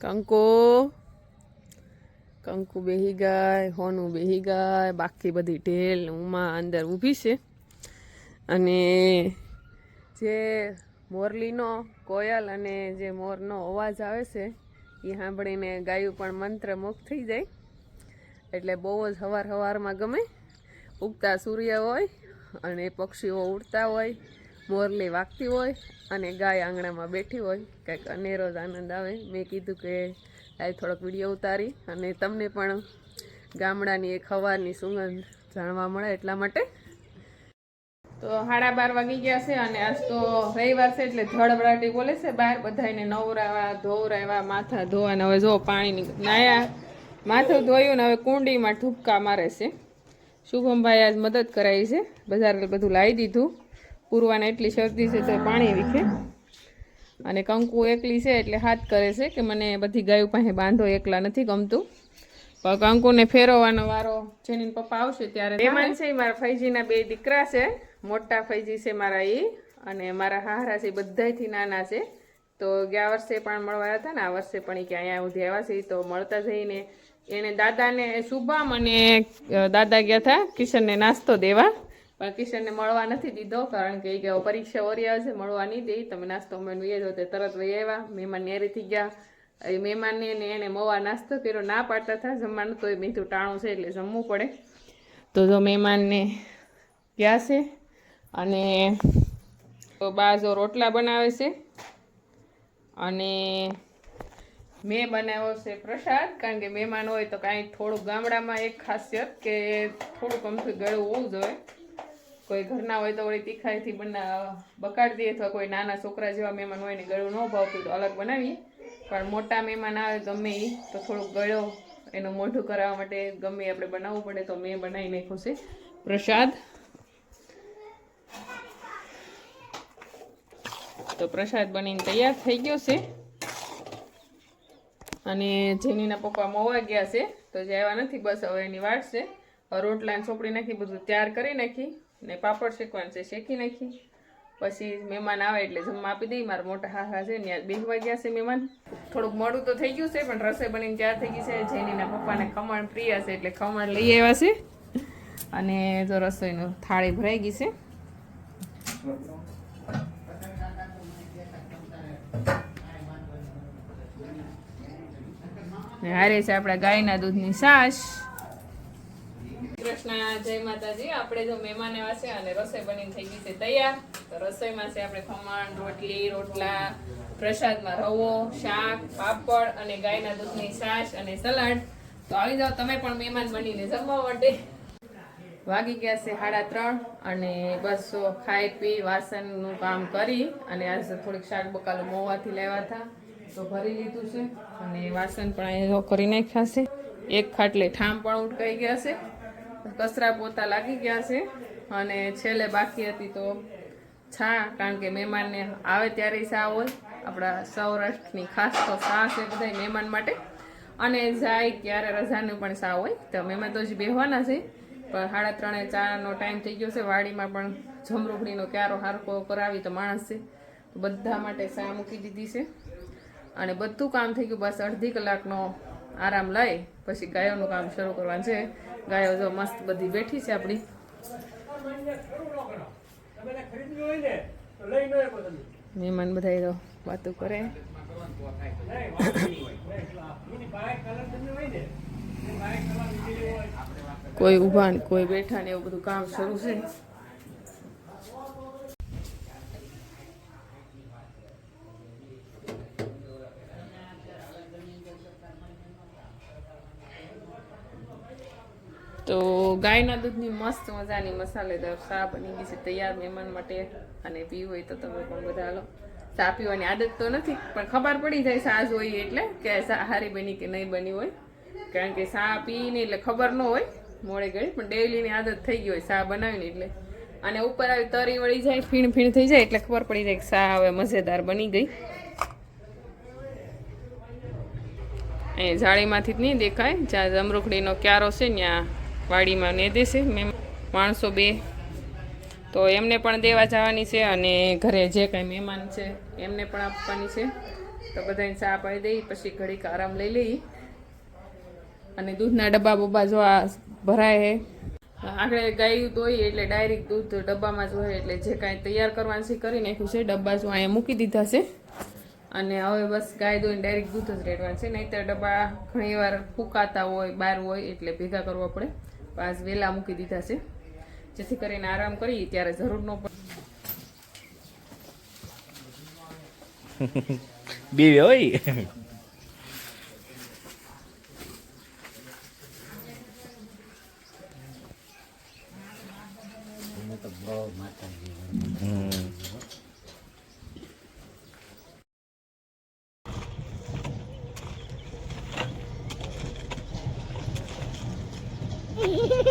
કંકુ. કંકુ બેહી ગાય, હોનું બેહી ગાય, બાકી બધી ઢેલ ઉમા અંદર ઊભી છે. અને જે મોરલીનો કોયલ અને જે મોરનો અવાજ આવે છે, એ સાંભળીને ગાયું પણ મંત્રમુગ્ધ થઈ જાય. એટલે બહુ જ હવાર હવારમાં ગમે. ઉગતા સૂર્ય હોય અને પક્ષીઓ ઉડતા હોય. મોરલી વાગતી હોય અને ગાય આંગણામાં બેઠી હોય, કંઈક અનેરો જ આનંદ આવે. મેં કીધું કે આ થોડોક વીડિયો ઉતારી અને તમને પણ ગામડાની એક હવાની સુગંધ જાણવા મળે એટલા માટે. તો સાડા બાર વાગી ગયા છે અને આજ તો રવિવાર છે એટલે ધડબડાટી બોલે છે. બહાર બધાને નવરાવા, ધોવરાવા, માથા ધોવાના. હવે જો પાણીની નાયા માથું ધોયું ને હવે કુંડીમાં ઠૂપકા મારે છે. શુભમભાઈ આજ મદદ કરાવી છે. બજાર બધું લાવી દીધું. પૂરવાને એટલી શરદી છે તો પાણી વીખે. અને કંકુ એકલી છે એટલે હાથ કરે છે કે મને બધી ગાયો પાસે બાંધો એકલા નથી ગમતું. પણ કંકુને ફેરવવાનો વારો જેની પપ્પા આવશે ત્યારે મહેમાન છે, મારા ફૈજીના બે દીકરા છે, મોટા ફૈજી છે મારા એ અને મારા હાહરા છે, બધાયથી નાના છે. તો ગયા વર્ષે પણ મળવા હતા ને, આ વર્ષે પણ ઈ કે અહીંયા સુધી આવ્યા છે તો મળતા જઈને એણે દાદાને શુભમ અને દાદા ગયા હતા કિશનને નાસ્તો દેવા. પણ કિશનને મળવા નથી દીધો, કારણ કે એ કે પરીક્ષા ઓરી આવશે મળવા નહીં દે. તમે નાસ્તો મેં વહી જાઓ તે તરત વહી આવ્યા. મહેમાન નેરી થઈ ગયા. એ મહેમાનને ને એને મવા નાસ્તો કર્યો. ના પાડતા હતા જમવાનું તો એ મીઠું ટાણું છે એટલે જમવું પડે. તો જો મહેમાનને ગયા છે અને બા જો રોટલા બનાવે છે અને મેં બનાવ્યો છે પ્રસાદ, કારણ કે મહેમાન હોય તો કાંઈ થોડુંક ગામડામાં એક ખાસિયત કે થોડુંક અમથું ગળું હોવું જોઈએ. કોઈ ઘરના હોય તો વળી તીખાઈથી બના બકાડી દઈએ અથવા કોઈ નાના છોકરા જેવા મહેમાન હોય ને ગળું ન ભાવતું તો અલગ બનાવીએ. પણ મોટા મહેમાન આવે ગમે એ તો થોડુંક ગળો એનું મોઢું કરાવવા માટે ગમે આપણે બનાવવું પડે તો મેં બનાવી નાખ્યું છે. પ્રસાદ. તો પ્રસાદ બનીને તૈયાર થઈ ગયો છે. અને જેનીના પપ્પા મોવા ગયા છે, તો જે આવ્યા નથી, બસ હવે એની વાટ છે. રોટલા ચોપડી નાખી, બધું તૈયાર કરી નાખી. ને પાપડ શેકવાનું છે, શેકી નાખી. પછી મહેમાન આવે એટલે જમવા આપી દઈ. મારા મોટા હાહા છે ત્યાં બેસવા ગયા છે મહેમાન. થોડુંક મોડું તો થઈ ગયું છે, પણ રસોઈ બનીને તૈયાર થઈ ગઈ છે. જેનીના પપ્પાને ખમણ પ્રિય છે એટલે ખમણ લઈ આવ્યા છે. અને જો રસોઈનું થાળી ભરાઈ ગઈ છે. હારે છે આપણા ગાયના દૂધની છાશ. કૃષ્ણ, જય માતાજી. આપણે જો મહેમાન એવા છે અને રસોઈ બની થઈ ગઈ છે તૈયાર. તો રસોઈમાં છે આપણે ખમણ, રોટલી, રોટલા, પ્રસાદમાં રવો, શાક, પાપડ અને ગાયના દૂધની છાશ અને સલાડ. તો આવી જાઓ, તમે પણ મહેમાન બનીને જમવા માટે. વાગી ગયા છે સાડા ત્રણ અને બસ ખાઈ પી વાસણનું કામ કરી અને આજે થોડીક શાક બકાલું મોવાથી લેવા હતા. તો ભરી લીધું છે અને વાસણ પણ અહીંયા કરી નાખ્યા છે. એક ખાટલે ઠામ પણ ઉટકાઈ ગયા છે. કચરા પોતા લાગી ગયા છે અને છેલ્લે બાકી હતી તો છા, કારણ કે મહેમાનને આવે ત્યારે સા હોય. આપણા સૌરાષ્ટ્રની ખાસ તો સા છે બધા મહેમાન માટે. અને જાય ત્યારે રજાનું પણ સા હોય. તો મહેમાન તો હજી બેહવાના છે. પણ સાડા ત્રણે ચાનો ટાઈમ થઈ ગયો છે. વાડીમાં પણ જમરૂખડીનો ક્યારો હારકો કરાવી તો માણસ છે. બધા માટે સા મૂકી દીધી છે. અને બધું કામ થઈ ગયું. બસ અડધી કલાકનો આરામ લઈ પછી ગાયોનું કામ શરૂ કરવાનું છે. ગાયો જો મસ્ત બધી બેઠી છે આપણી. મહેમાન બધા તો વાતો કરે. કોઈ ઊભા ને કોઈ બેઠા ને એવું બધું કામ શરૂ છે. તો ગાયના દૂધની મસ્ત મજાની મસાલેદાર ચા બની ગઈ છે તૈયાર મહેમાન માટે અને પીવું હોય તો તમે પણ બધા લો ચા પીવાની આદત તો નથી, પણ ખબર પડી જાય ચા હોય એટલે કે સારી બની કે નહીં બની હોય. કારણ કે ચા પીને એટલે ખબર ન હોય મોડે ઘડી, પણ ડેઈલીની આદત થઈ ગઈ હોય ચા બનાવીને એટલે. અને ઉપર આવી તરી વળી જાય, ફીણ ફીણ થઈ જાય એટલે ખબર પડી જાય કે ચા હવે મજેદાર બની ગઈ. એ જાળીમાંથી જ નહીં દેખાય, જ્યાં જમરૂખડીનો ક્યારો છે, ત્યાં વાડીમાં ને દેશે મેં માણસો બે. તો એમને પણ દેવા જવાની છે અને ઘરે જે કાંઈ મહેમાન છે, એમને પણ આપવાની છે. તો બધાને ચા પાઈ દઈ, પછી ઘડીક આરામ લઈ લઈ. અને દૂધના ડબ્બા બબ્બા જો આ ભરાય હે. આગળ ગાયું દોઈ એટલે ડાયરેક્ટ દૂધ ડબ્બામાં જ હોય એટલે જે કાંઈ તૈયાર કરવાનું છે કરી નાખ્યું છે. ડબ્બા જો અહીંયા મૂકી દીધા છે. અને હવે બસ ગાય દોઈને ડાયરેક્ટ દૂધ જ રેડવાનું છે. નહીં તો ડબ્બા ઘણી વાર ફૂંકાતા હોય બહાર હોય એટલે ભેગા કરવા પડે. પાસ વહેલા મૂકી દીધા છે. જેથી કરીને આરામ કરી ત્યારે જરૂર ન પડે. બીવે હોય. હમ. Hehehehe